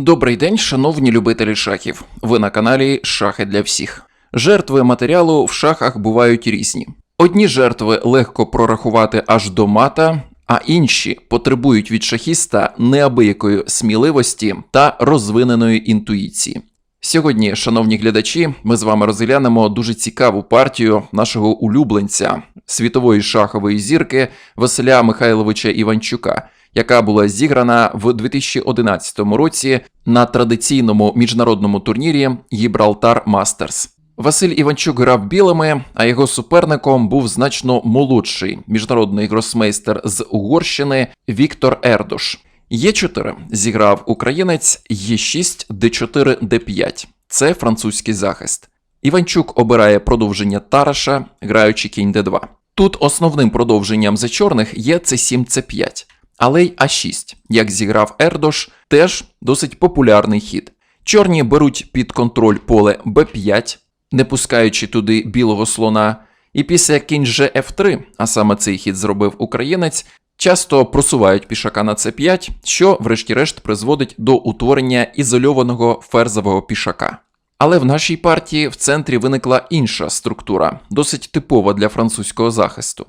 Добрий день, шановні любителі шахів. Ви на каналі Шахи для всіх. Жертви матеріалу в шахах бувають різні. Одні жертви легко прорахувати аж до мата, а інші потребують від шахіста неабиякої сміливості та розвиненої інтуїції. Сьогодні, шановні глядачі, ми з вами розглянемо дуже цікаву партію нашого улюбленця світової шахової зірки Василя Михайловича Іванчука, яка була зіграна в 2011 році на традиційному міжнародному турнірі Гібралтар Мастерс. Василь Іванчук грав білими, а його суперником був значно молодший міжнародний гросмейстер з Угорщини Віктор Ердош. Є4 зіграв українець Є6, Д4, Д5. Це французький захист. Іванчук обирає продовження Тараша, граючи кінь Д2. Тут основним продовженням за чорних є С7, С5, але й А6, як зіграв Ердош, теж досить популярний хід. Чорні беруть під контроль поле Б5, не пускаючи туди білого слона, і після кінь же F3, а саме цей хід зробив українець, часто просувають пішака на С5, що, врешті-решт, призводить до утворення ізольованого ферзового пішака. Але в нашій партії в центрі виникла інша структура, досить типова для французького захисту.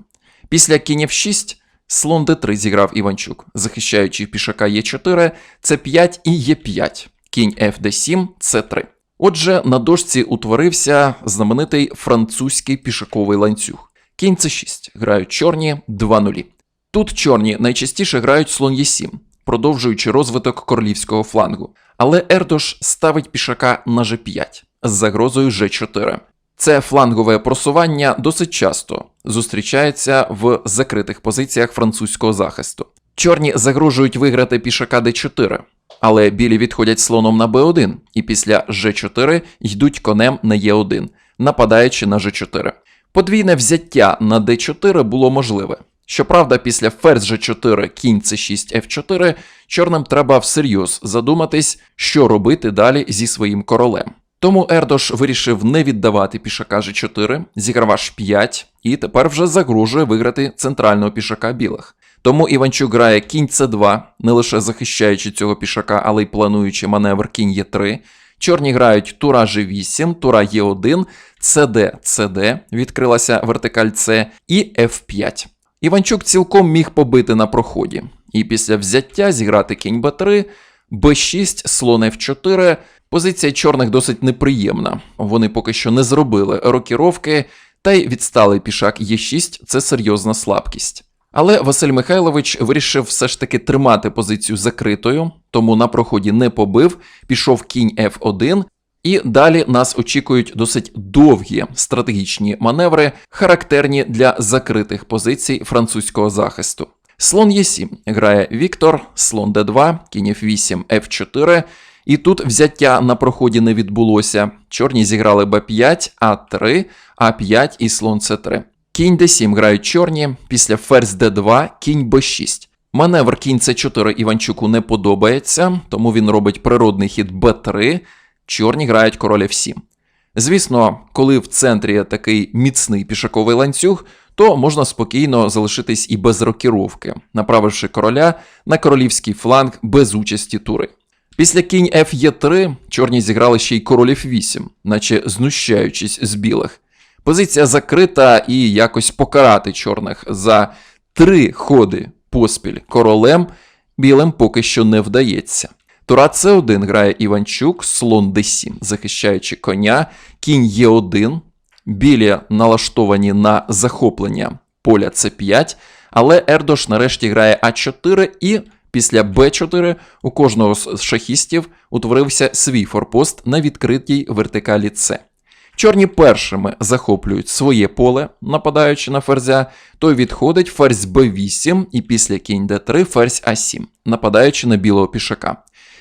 Після кінь F6 слон d3 зіграв Іванчук, захищаючи пішака Е4, С5 і Е5, кінь FD7, С3. Отже, на дошці утворився знаменитий французький пішаковий ланцюг. Кінь С6 грають чорні 2-0. Тут чорні найчастіше грають слон Е7, продовжуючи розвиток королівського флангу. Але Ердош ставить пішака на G5 з загрозою G4. Це флангове просування досить часто зустрічається в закритих позиціях французького захисту. Чорні загрожують виграти пішака d4, але білі відходять слоном на b1 і після g4 йдуть конем на e1, нападаючи на g4. Подвійне взяття на d4 було можливе. Щоправда, після ферзь g4, кінь c6, f4 чорним треба всерйоз задуматись, що робити далі зі своїм королем. Тому Ердош вирішив не віддавати пішака G4, зіграв H5 і тепер вже загрожує виграти центрального пішака білих. Тому Іванчук грає кінь С2, не лише захищаючи цього пішака, але й плануючи маневр кінь Е3. Чорні грають тура G8, тура Е1, ЦД, ЦД, відкрилася вертикаль С і F5. Іванчук цілком міг побити на проході. І після взяття зіграти кінь Б3, Б6, слон F4. Позиція чорних досить неприємна. Вони поки що не зробили рокіровки, та й відсталий пішак Е6 це серйозна слабкість. Але Василь Михайлович вирішив все ж таки тримати позицію закритою, тому на проході не побив, пішов кінь F1, і далі нас очікують досить довгі стратегічні маневри, характерні для закритих позицій французького захисту. Слон Е7 грає Віктор, слон Д2, кінь F8, F4. І тут взяття на проході не відбулося. Чорні зіграли Б5, А3, А5 і слон С3. Кінь Д7 грають чорні, після ферзь Д2, кінь Б6. Маневр кінь С4 Іванчуку не подобається, тому він робить природний хід Б3, чорні грають король F7. Звісно, коли в центрі такий міцний пішаковий ланцюг, то можна спокійно залишитись і без рокіровки, направивши короля на королівський фланг без участі тури. Після кінь Ф'Е3 чорні зіграли ще й король F8, наче знущаючись з білих. Позиція закрита і якось покарати чорних за три ходи поспіль королем білим поки що не вдається. Тура С1 грає Іванчук, слон Д7, захищаючи коня, кінь Е1, білі налаштовані на захоплення поля С5, але Ердош нарешті грає А4 і Після Б4 у кожного з шахістів утворився свій форпост на відкритій вертикалі С. Чорні першими захоплюють своє поле, нападаючи на ферзя, той відходить ферзь Б8 і після кінь Д3 ферзь А7, нападаючи на білого пішака.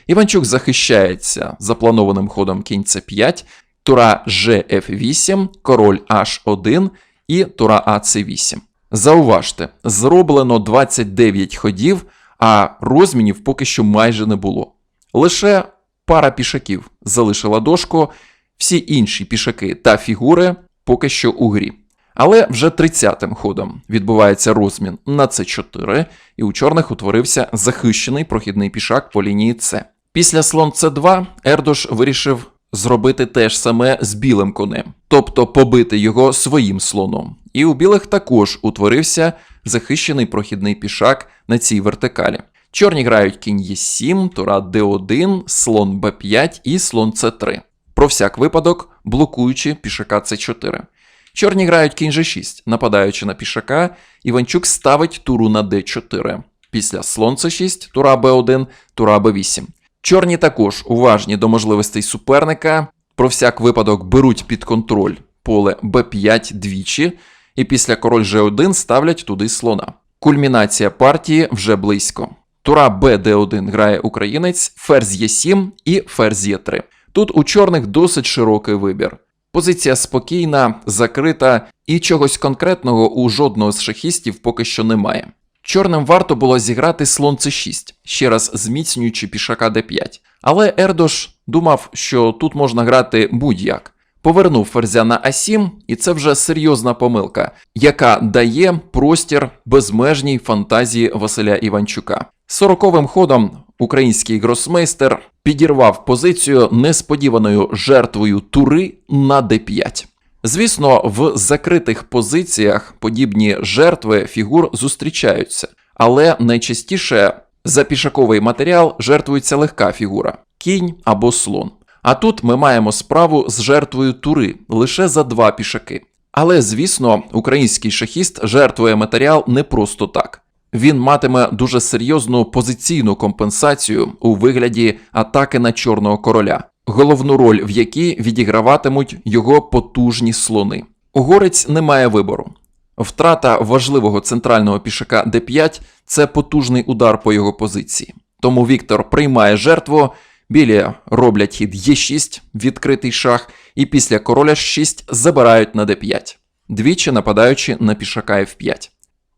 Іванчук захищається запланованим ходом кінь С5, тура ЖФ8, король H1 і тура АЦ8. Зауважте, зроблено 29 ходів а розмінів поки що майже не було. Лише пара пішаків залишила дошку, всі інші пішаки та фігури поки що у грі. Але вже 30-м ходом відбувається розмін на С4, і у чорних утворився захищений прохідний пішак по лінії С. Після слон С2 Ердош вирішив зробити те ж саме з білим конем, тобто побити його своїм слоном. І у білих також утворився захищений прохідний пішак на цій вертикалі. Чорні грають кінь Е7, тура Д1, слон Б5 і слон С3. Про всяк випадок блокуючи пішака С4. Чорні грають кінь G6, нападаючи на пішака, Іванчук ставить туру на D4. Після слон С6, тура Б1, тура Б8. Чорні також уважні до можливостей суперника, про всяк випадок беруть під контроль поле Б5 двічі, і після король G1 ставлять туди слона. Кульмінація партії вже близько. Тура Б-Д1 грає українець, ферзь Е7 і ферзь Е3. Тут у чорних досить широкий вибір. Позиція спокійна, закрита, і чогось конкретного у жодного з шахістів поки що немає. Чорним варто було зіграти слон С6, ще раз зміцнюючи пішака Д5. Але Ердош думав, що тут можна грати будь-як. Повернув ферзя на А7, і це вже серйозна помилка, яка дає простір безмежній фантазії Василя Іванчука. Сороковим ходом український гросмейстер підірвав позицію несподіваною жертвою тури на d5. Звісно, в закритих позиціях подібні жертви фігур зустрічаються, але найчастіше за пішаковий матеріал жертвується легка фігура кінь або слон. А тут ми маємо справу з жертвою тури лише за два пішаки. Але, звісно, український шахіст жертвує матеріал не просто так. Він матиме дуже серйозну позиційну компенсацію у вигляді атаки на чорного короля, головну роль в якій відіграватимуть його потужні слони. Угорець не має вибору. Втрата важливого центрального пішака d5 це потужний удар по його позиції. Тому Віктор приймає жертву, білі роблять хід Е6, відкритий шах, і після короля 6 забирають на d5, двічі нападаючи на пішака f5.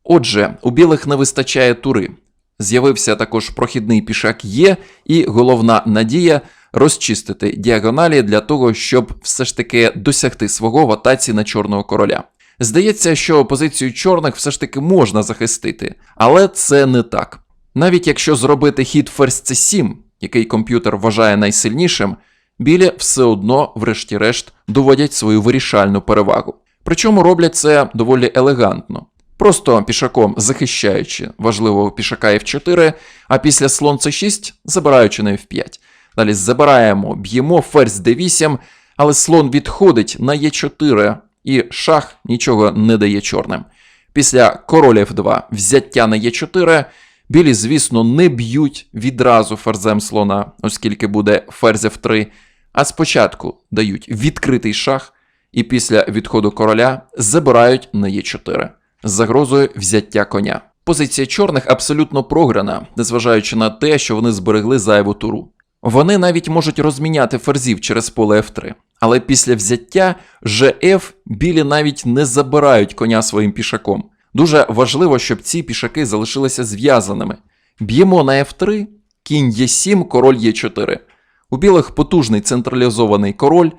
Отже, у білих не вистачає тури. З'явився також прохідний пішак Є, і головна надія розчистити діагоналі для того, щоб все ж таки досягти свого в атаці на чорного короля. Здається, що позицію чорних все ж таки можна захистити, але це не так. Навіть якщо зробити хід ферзь c7, який комп'ютер вважає найсильнішим, білі все одно, врешті-решт, доводять свою вирішальну перевагу. Причому роблять це доволі елегантно. Просто пішаком захищаючи важливого пішака F4, а після слон C6 забираючи на F5. Далі забираємо, б'ємо ферзь D8, але слон відходить на Е4, і шах нічого не дає чорним. Після король F2 взяття на Е4. Білі, звісно, не б'ють відразу ферзем слона, оскільки буде ферзь F3, а спочатку дають відкритий шах, і після відходу короля забирають на Е4 з загрозою взяття коня. Позиція чорних абсолютно програна, незважаючи на те, що вони зберегли зайву туру. Вони навіть можуть розміняти ферзів через поле F3, але після взяття GF білі навіть не забирають коня своїм пішаком. Дуже важливо, щоб ці пішаки залишилися зв'язаними. Б'ємо на F3, кінь Е7, король Е4. У білих потужний централізований король,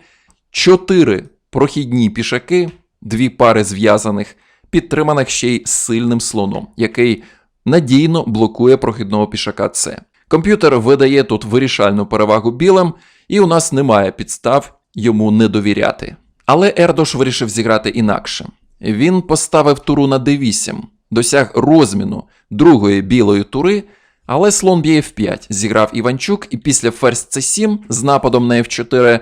4 прохідні пішаки, дві пари зв'язаних, підтриманих ще й сильним слоном, який надійно блокує прохідного пішака С. Комп'ютер видає тут вирішальну перевагу білим, і у нас немає підстав йому не довіряти. Але Ердош вирішив зіграти інакше. Він поставив туру на d8, досяг розміну другої білої тури, але слон б'є f5 зіграв Іванчук і після ферзь c7 з нападом на f4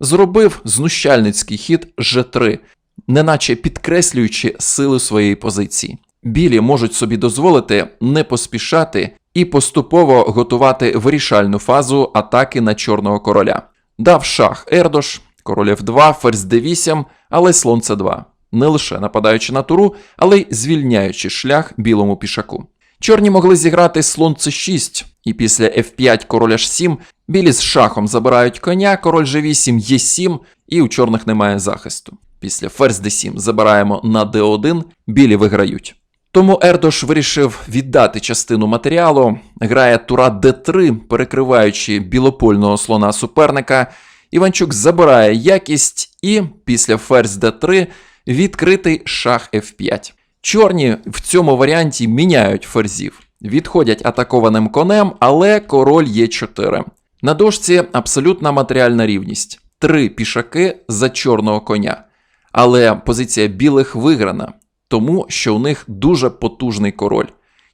зробив знущальницький хід g3, неначе підкреслюючи силу своєї позиції. Білі можуть собі дозволити не поспішати і поступово готувати вирішальну фазу атаки на чорного короля. Дав шах Ердош, король f2, ферзь d8, але слон c2 не лише нападаючи на туру, але й звільняючи шлях білому пішаку. Чорні могли зіграти слон c6, і після f5 король h7 білі з шахом забирають коня, король g8, e7, і у чорних немає захисту. Після ферзь d7 забираємо на d1, білі виграють. Тому Ердош вирішив віддати частину матеріалу, грає тура d3, перекриваючи білопольного слона суперника. Іванчук забирає якість, і після ферзь d3 відкритий шах F5. Чорні в цьому варіанті міняють ферзів, відходять атакованим конем, але король Е4. На дошці абсолютна матеріальна рівність. Три пішаки за чорного коня. Але позиція білих виграна, тому що у них дуже потужний король.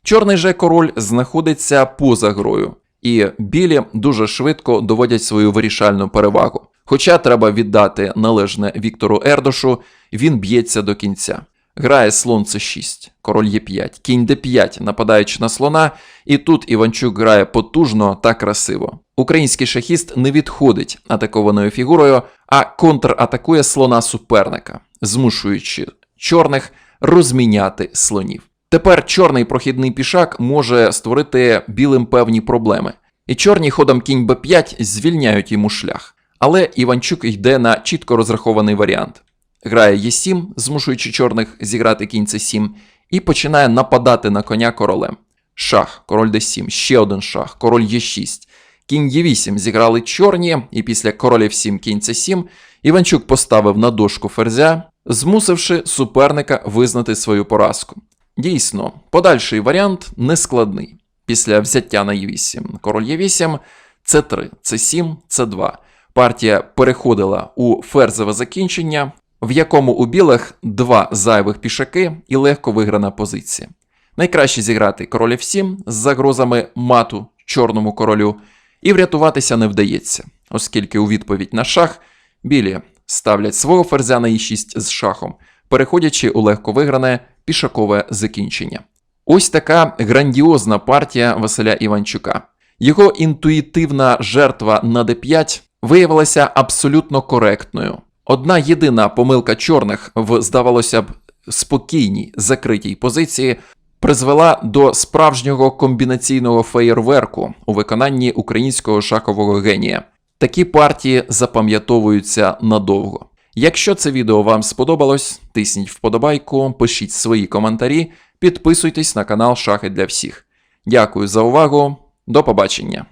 Чорний же король знаходиться поза грою, і білі дуже швидко доводять свою вирішальну перевагу. Хоча треба віддати належне Віктору Ердошу, він б'ється до кінця. Грає слон c6, король Е5, кінь d5, нападаючи на слона, і тут Іванчук грає потужно та красиво. Український шахіст не відходить атакованою фігурою, а контратакує слона суперника, змушуючи чорних розміняти слонів. Тепер чорний прохідний пішак може створити білим певні проблеми, і чорні ходом кінь b5 звільняють йому шлях. Але Іванчук йде на чітко розрахований варіант. Грає Е7, змушуючи чорних зіграти кінь c7, і починає нападати на коня королем. Шах, король d7, ще один шах, король Е6. Кінь Е8 зіграли чорні, і після короля F7, кінь c7 Іванчук поставив на дошку ферзя, змусивши суперника визнати свою поразку. Дійсно, подальший варіант нескладний. Після взяття на Е8, король Е8, С3, С7, С2. Партія переходила у ферзове закінчення, в якому у білих два зайвих пішаки і легко виграна позиція. Найкраще зіграти король F7 з загрозами мату чорному королю, і врятуватися не вдається, оскільки у відповідь на шах білі ставлять свого ферзя на e6 з шахом, переходячи у легко вигране пішакове закінчення. Ось така грандіозна партія Василя Іванчука. Його інтуїтивна жертва на d5 виявилася абсолютно коректною. Одна єдина помилка чорних в, здавалося б, спокійній закритій позиції призвела до справжнього комбінаційного феєрверку у виконанні українського шахового генія. Такі партії запам'ятовуються надовго. Якщо це відео вам сподобалось, тисніть вподобайку, пишіть свої коментарі, підписуйтесь на канал Шахи для всіх. Дякую за увагу, до побачення!